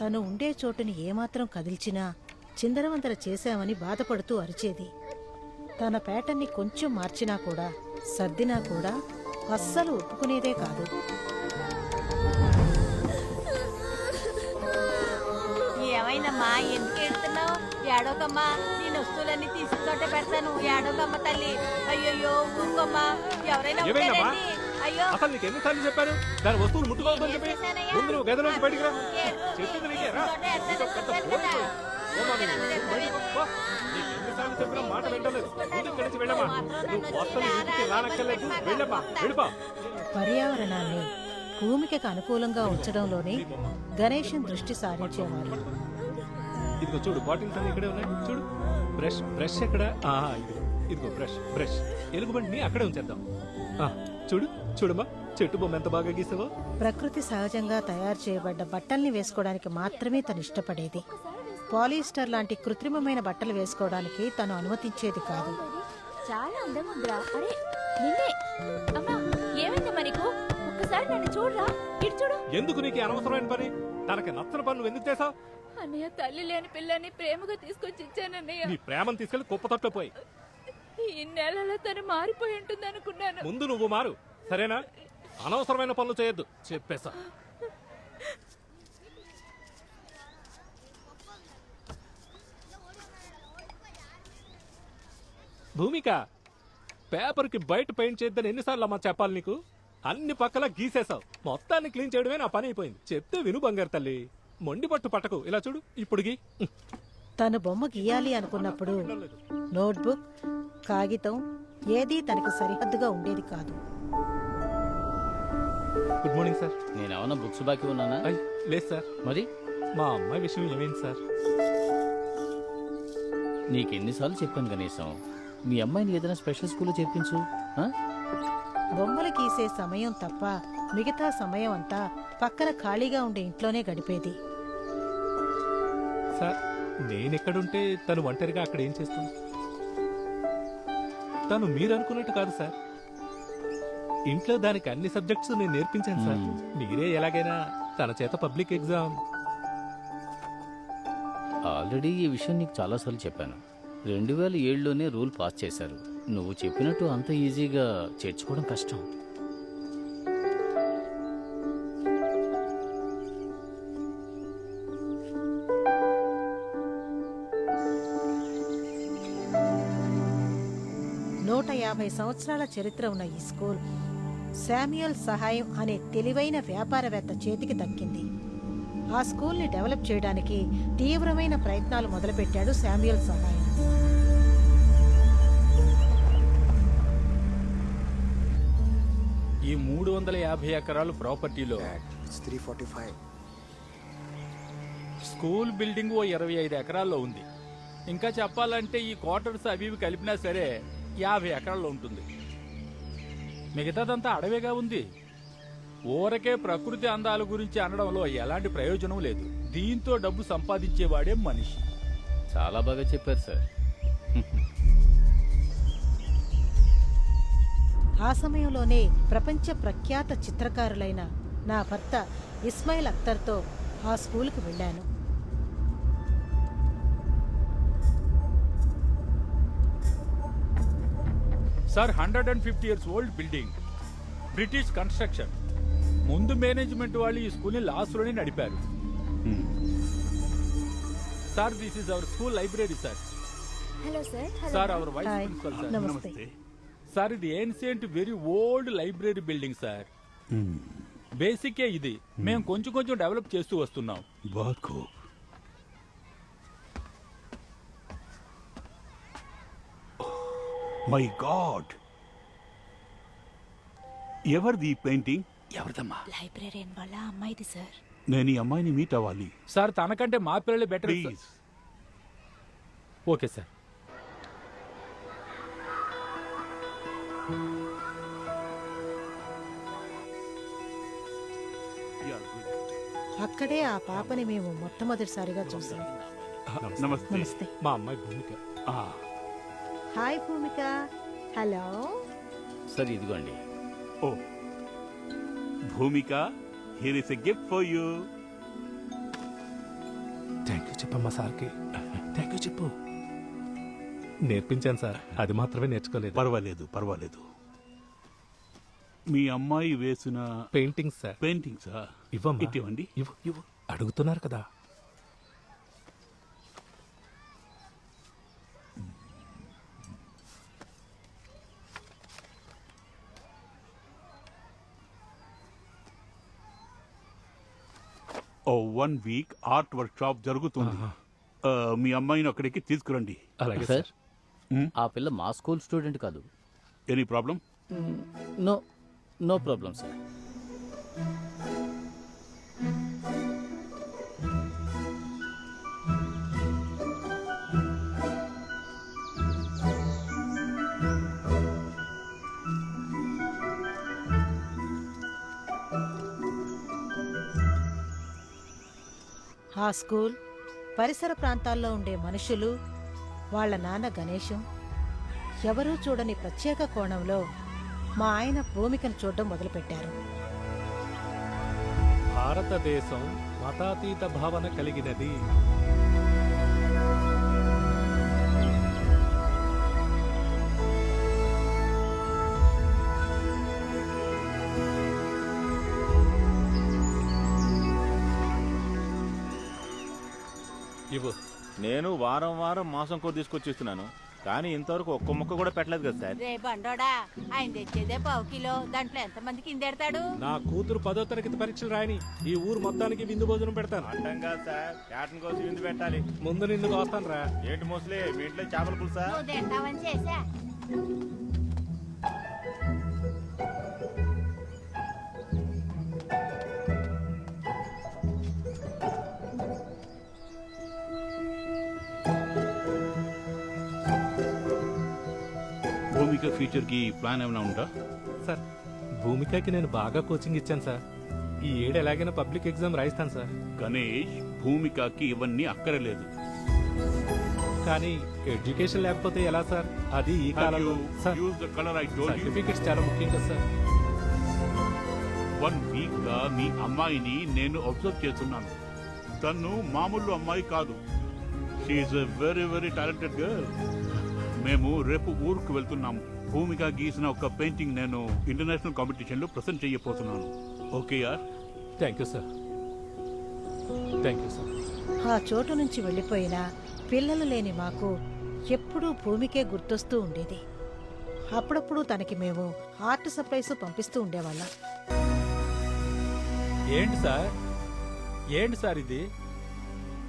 తను ఉండే చోటుని ఏమాత్రం కదిల్చినా చిందరవందర చేశామని బాధపడుతూ అరిచేది. తన పేటని కొంచెం మార్చినా కూడా సర్దినా కూడా అస్సలు ఒప్పుకునేదే కాదు. ఏమైందమ్మా? ఎందుకు ఎడుతున్నావు ఏడోకమ్మా నేను వస్తువులన్నీ తీసిన చోట పెడతాను. ఏడోకమ్మ తల్లి. అయ్యయ్యో ఊరుకోమ్మా. ఎవరైనా అయ్యో. అసలు నీకు ఎన్నిసార్లు చెప్పాను? దాని వస్తువులు ముట్టుకోవద్దని చెప్పి? ముందు నువ్వు గదిలోంచి బయటికి రా. చెప్పింది నీకే. రా. పెద్ద చెప్పాను ఫోన్ కదా. ఇవ్వు. పోమ్మా నువ్వు. బయటికి పో. నీకు ఎన్నిసార్లు చెప్పినా మాట వింటలేదు. ముందు ఇక్కడి నుంచి వెళ్ళమ్మా. నువ్వు వస్తువులు ఇంటికి రానక్కర్లేదు వెళ్ళమ్మా. వెళ్ళిపో. పర్యావరణాన్ని భూమికకు అనుకూలంగా ఉంచడంలోనే గణేశన్ దృష్టి సారించేవారు. ఇదిగో చూడు బాటిల్స్ అన్ని ఇక్కడే ఉన్నాయి. చూడు. బ్రష్ బ్రష్ ఎక్కడ? ఆ, ఇదిగో. ఇదిగో బ్రష్ బ్రష్. ఎలుగుబంటిని అక్కడే ఉంచేద్దాం. ఆ, చూడు. చూడమ్మా చెట్టు బొమ్మ ఎంత బాగా గీసావో. ప్రకృతి సహజంగా తయారు చేయబడ్డ బట్టల్ని వేసుకోవడానికి మాత్రమే తను ఇష్టపడేది. పాలిస్టర్ లాంటి కృత్రిమమైన బట్టలు వేసుకోవడానికి తను అనుమతించేది కాదు. చాలా అందంగా అరే నిన్నే. అమ్మా ఏమైందమ్మా నీకు? ఒక్కసారి నన్ను చూడరా? ఇటు చూడు. ఎందుకు నీకు అనవసరమైన పని? తనకి నచ్చని పనులు ఎందుకు చేసావు అన్నయ్య తల్లి లేని పిల్లని ప్రేమగా తీసుకొచ్చి ఇచ్చానన్నయ్య. నీ ప్రేమను తీసుకెళ్ళి కుప్పతొట్లో పోయి. ఈ నెలలో తను మారిపోయి ఉంటుంది అనుకున్నాను ముందు నువ్వు మారు. సరేనా? అనవసరమైన పనులు చేయొద్దు. చెప్పేసా భూమిక పేపర్కి బయట పెయింట్ చేద్దని ఎన్నిసార్లు అమ్మా చెప్పాలి నీకు? అన్ని పక్కల గీసేసావు మొత్తాన్ని క్లీన్ చేయడమే నా పని అయిపోయింది. చెప్తే విను బంగారు తల్లి. మొండి పట్టు పట్టకు. ఇలా చూడు. ఇప్పుడు గీ. తను బొమ్మ గీయాలి అనుకున్నప్పుడు నోట్బుక్ కాగితం ఏదీ తనకి సరిహద్దుగా ఉండేది కాదు. Good morning sir. నేనేమన్నా బుక్స్ బాకీ ఉన్నానా? లేదు సార్. మరి? మా అమ్మాయి విషయం ఏమైంది సార్? నీకెన్నిసార్లు చెప్పాను కనీసం. మీ అమ్మాయిని ఏదైనా స్పెషల్ స్కూల్లో చేర్పించు ఆ? బొమ్మలు గీసే సమయం తప్ప మిగతా సమయం అంతా పక్కన ఖాళీగా ఉండే ఇంట్లోనే గడిపేది. సార్ నేనెక్కడుంటే తను ఒంటరిగా అక్కడ ఏం చేస్తుంది? తను మీరు అనుకున్నట్టు కాదు సార్. ఇంట్లో దానికి అన్ని సబ్జెక్ట్స్ నేను నేర్పించాను సార్. మీరే ఎలాగైనా తన చేత పబ్లిక్ ఎగ్జామ్. ఆల్రెడీ ఈ విషయం నీకు చాలాసార్లు చెప్పాను. రెండు వేల ఏడులోనే రూల్ పాస్ చేశారు. నువ్వు చెప్పినట్టు అంత ఈజీగా చేర్చుకోవడం కష్టం. నూట యాభై సంవత్సరాల చరిత్ర ఉన్న ఈ స్కూల్ శామ్యుయల్ సహాయం అనే తెలివైన వ్యాపారవేత్త చేతికి దక్కింది. ఆ స్కూల్ని డెవలప్ చేయడానికి తీవ్రమైన ప్రయత్నాలు మొదలుపెట్టాడు శామ్యుయల్ సహాయం. ఈ మూడు వందల యాభై ఎకరాలు ప్రాపర్టీలో It's 345. స్కూల్ బిల్డింగ్ ఓ ఇరవై ఐదు ఎకరాల్లో ఉంది. ఇంకా చెప్పాలంటే ఈ క్వార్టర్స్ అవి ఇవి కలిపినా సరే యాభై ఎకరాల్లో ఉంటుంది. మిగతాదంతా అడవిగా ఉంది. ఊరకే ప్రకృతి అందాల గురించి అనడంలో ఎలాంటి ప్రయోజనం లేదు. దీంతో డబ్బు సంపాదించేవాడే మనిషి. చాలా బాగా చెప్పారు సార్. ఆ సమయంలోనే ప్రపంచ ప్రఖ్యాత చిత్రకారులైన నా భర్త ఇస్మాయిల్ అఖ్తర్తో ఆ స్కూల్కి వెళ్ళాను. Sir hundred and fifty years old building British construction ముందు మేనేజ్మెంట్ వాళ్ళు ఈ స్కూల్ని లాస్ట్లోనే నడిపారు. Hmm. Sir this is our school library sir sir our vice principal sir నమస్తే సార్ ఇది ancient very old library building sir basic ఇది. Hmm. మేము కొంచెం కొంచెం డెవలప్ చేస్తూ వస్తున్నాం. బాగా మై గాడ్ ఎవరిది ఈ పెయింటింగ్ ఎవరిదమ్మా? లైబ్రరీన్ వాళ్ళ అమ్మాయిది సార్ నేను ఈ అమ్మాయిని మీట్ అవ్వాలి. సార్ తనకంటే మా పిల్లలే బెటర్ ప్లీజ్ ఓకే సార్ అక్కడే ఆ పాపని మేము మొట్టమొదటిసారిగా చూసాం. నమస్తే. నమస్తే. మా అమ్మాయి భూమిక. ఆ, హాయ్ భూమిక. హలో. సార్ ఇదిగోండి. ఓ Bhumika here is a gift for you చెప్పమ్మా సార్కి. థ్యాంక్ యూ చెప్పు. నేర్పించాను సార్ అది మాత్రమే నేర్చుకోలేదు. పర్వాలేదు పర్వాలేదు. మీ అమ్మాయి వేసిన పెయింటింగ్ సార్ పెయింటింగ్సా ఇవ్వమ్మా. ఇవ్వండి. ఇవ్వు ఇవ్వు. అడుగుతున్నారు కదా. One week art workshop జరుగుతుంది. ఆ, మీ అమ్మాయిని అక్కడికి తీసుకురండి. అలాగే సార్ సార్. ఆ పిల్ల మా స్కూల్ స్టూడెంట్ కాదు. Any problem? No no problem sir. ఆ స్కూల్ పరిసర ప్రాంతాల్లో ఉండే మనుషులు వాళ్ళ నాన్న గణేశం ఎవరూ చూడని ప్రత్యేక కోణంలో మా ఆయన భూమికను చూడడం మొదలుపెట్టారు. భారతదేశం మతాతీత భావన కలిగినది. ఇవ్వు. నేను వారం వారం మాసం కూర తీసుకొచ్చిస్తున్నాను. కానీ ఇంతవరకు ఒక్క ముక్క కూడా పెట్టలేదు కదా సార్. రే బండోడా ఆయన తెచ్చేదే పావు కిలో. దాంట్లో ఎంతమందికి ఇందెడతాడు నా కూతురు పదో తరగతి పరీక్షలు రాయని ఈ ఊరు మొత్తానికి విందు భోజనం పెడతాను. అంటాం కాదు సార్. క్యాటన్ కోసం విందు పెట్టాలి. ముందు నిన్ను వస్తాను రా. ఏంటి మోస్ట్లీ మీ ఇంట్లో చేపల పులుసా? నువ్వు తింటావని చేసా భూమిక ఫ్యూచర్కి ప్లాన్ ఏమైనా ఉందా? సార్ భూమికకి నేను బాగా కోచింగ్ ఇచ్చాను సార్. ఈ ఏడు ఎలాగైనా పబ్లిక్ ఎగ్జామ్ రాయిస్తాను సార్. గణేష్ భూమికకి ఇవన్నీ అక్కరలేదు కానీ ఎడ్యుకేషన్ లేకపోతే ఎలా సార్? అది ఈ కాలంలో sir use the colour I told you certificates చాలా ముఖ్యం కదా సార్. వన్ వీక్గా మీ అమ్మాయిని నేను అబ్జర్వ్ చేస్తున్నాను. తను మామూలు అమ్మాయి కాదు. She's a very very talented girl మేము రేపు ఊరుకు వెళ్తున్నాము భూమిగా గీసిన ఒక పెయింటింగ్ నేను ఇంటర్నేషనల్ కాంపిటీషన్లో ప్రజెంట్ చేయబోతున్నాను. ఓకే యార్? Thank you sir. Thank you sir. ఆ చోటు నుంచి వెళ్ళిపోయిన పిల్లలు లేని మాకు ఎప్పుడూ భూమికే గుర్తొస్తూ ఉండేది. అప్పుడప్పుడు తనకి మేము ఆర్ట్ సప్లైస్ పంపిస్తూ ఉండేవాళ్ళం. ఏంటి సార్? ఏంటి సార్ ఇది?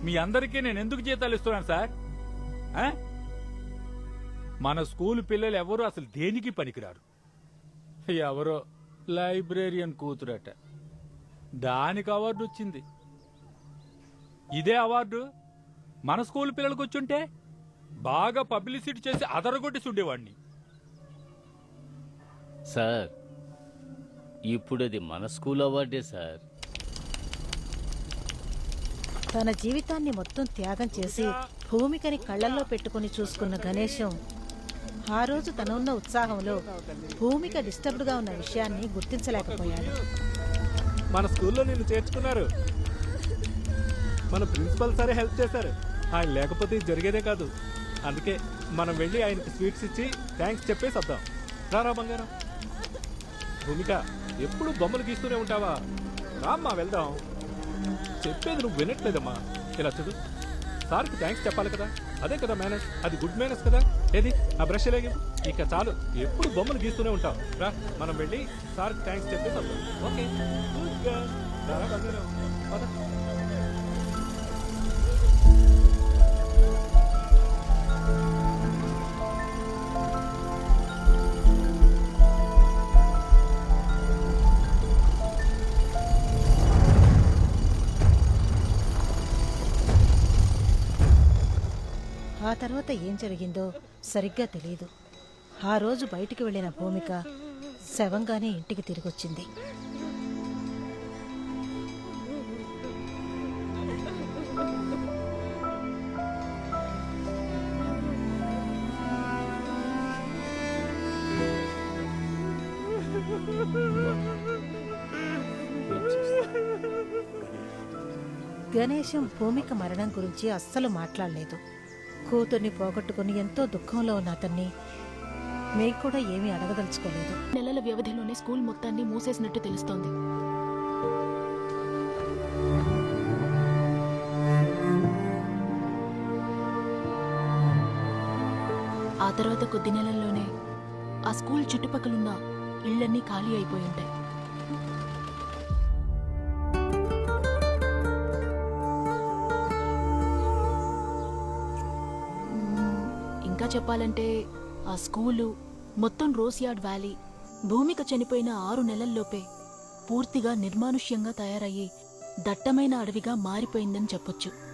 మీ అందరికీ నేను ఎందుకు జీతాలు ఇస్తున్నాను సార్? ఆ? మన స్కూల్ పిల్లలు ఎవరు అసలు దేనికి పనికిరారు? ఎవరో లైబ్రేరియన్ కూతురట. దానికి అవార్డు వచ్చింది. ఇదే అవార్డు మన స్కూల్ పిల్లలకు వచ్చుంటే బాగా పబ్లిసిటీ చేసి అదరగొట్టి ఉండేవాడిని. సార్ ఇప్పుడు అది మన స్కూల్ అవార్డే సార్. తన జీవితాన్ని మొత్తం త్యాగం చేసి భూమికని కళ్ళల్లో పెట్టుకుని చూసుకున్న గణేశం ఆ రోజు తనున్న ఉత్సాహంలో భూమిక డిస్టర్బ్డ్గా ఉన్న విషయాన్ని గుర్తించలేకపోయాడు. మన స్కూల్లో నిన్ను చేర్చుకున్నారు. మన ప్రిన్సిపల్ సరే హెల్ప్ చేశారు. ఆయన లేకపోతే ఇది జరిగేదే కాదు. అందుకే మనం వెళ్ళి ఆయనకి స్వీట్స్ ఇచ్చి థ్యాంక్స్ చెప్పేసి వద్దాం. రారా బంగారం. భూమిక ఎప్పుడు బొమ్మలు గీస్తూనే ఉంటావా? రామ్మా వెళ్దాం. చెప్పేది నువ్వు వినట్లేదమ్మా. ఇలా చదువు. సార్కి థ్యాంక్స్ చెప్పాలి కదా. అదే కదా మేనేజ్. అది గుడ్ మేనేజ్ కదా. ఏది? ఆ బ్రష్ ఎలాగే? ఇక చాలు. ఎప్పుడు బొమ్మలు గీస్తూనే ఉంటావు రా మనం వెళ్ళి సార్కి థ్యాంక్స్ చెప్పేసి ఓకే. ఆ తర్వాత ఏం జరిగిందో సరిగ్గా తెలియదు ఆ రోజు బయటికి వెళ్ళిన భూమిక శవంగానే ఇంటికి తిరిగొచ్చింది. గణేశం భూమిక మరణం గురించి అస్సలు మాట్లాడలేదు. కూతుర్ని పోగొట్టుకుని ఎంతో దుఃఖంలో ఉన్న అతన్ని మేం కూడా ఏమీ అడగదలుచుకోలేదు. నెలల వ్యవధిలోనే స్కూల్ మొత్తాన్ని మూసేసినట్టు తెలుస్తోంది. ఆ తర్వాత కొద్ది నెలల్లోనే ఆ స్కూల్ చుట్టుపక్కలున్న ఇళ్ళన్నీ ఖాళీ అయిపోయి ఉంటాయి. ఇంకా చెప్పాలంటే ఆ స్కూలు మొత్తం రోసియాడ్ వ్యాలీ. భూమిక చనిపోయిన ఆరు నెలల్లోపే పూర్తిగా నిర్మానుష్యంగా తయారయ్యి దట్టమైన అడవిగా మారిపోయిందని చెప్పొచ్చు.